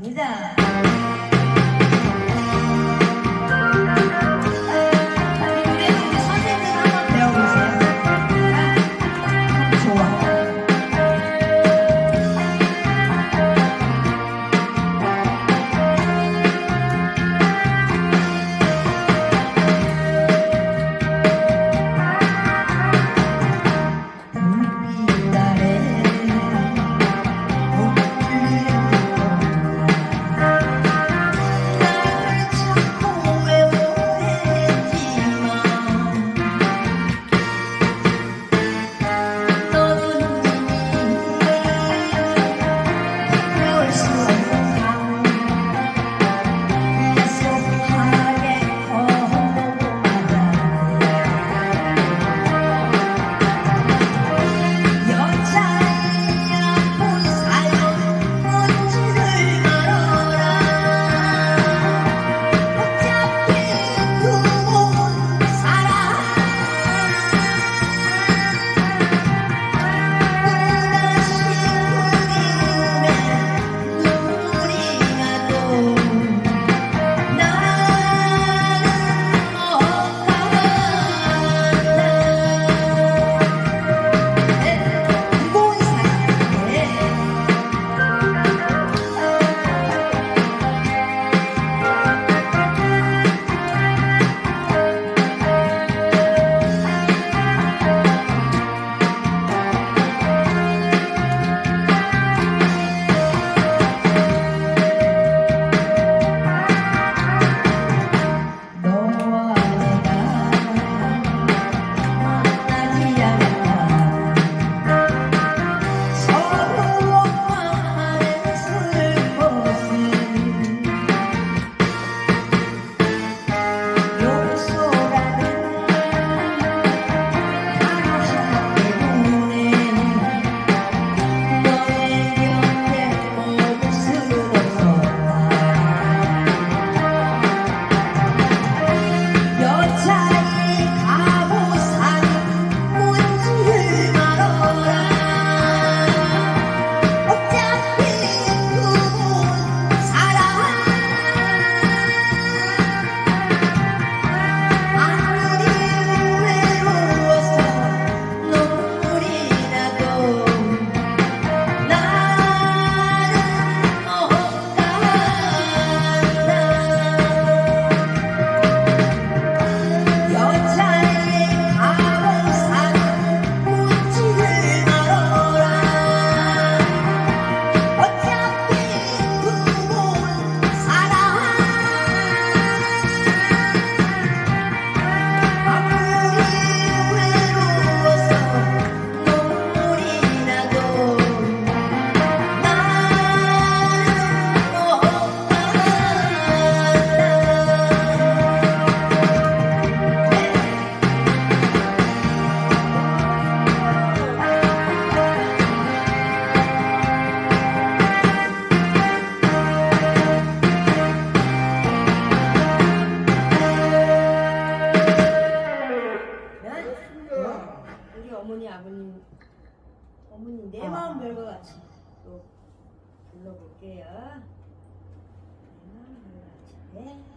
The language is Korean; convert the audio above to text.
你的。 어머니 아버님 어머니 내 아. 마음 별과 같이 또 불러볼게요. 내 마음 별과 같이. 네.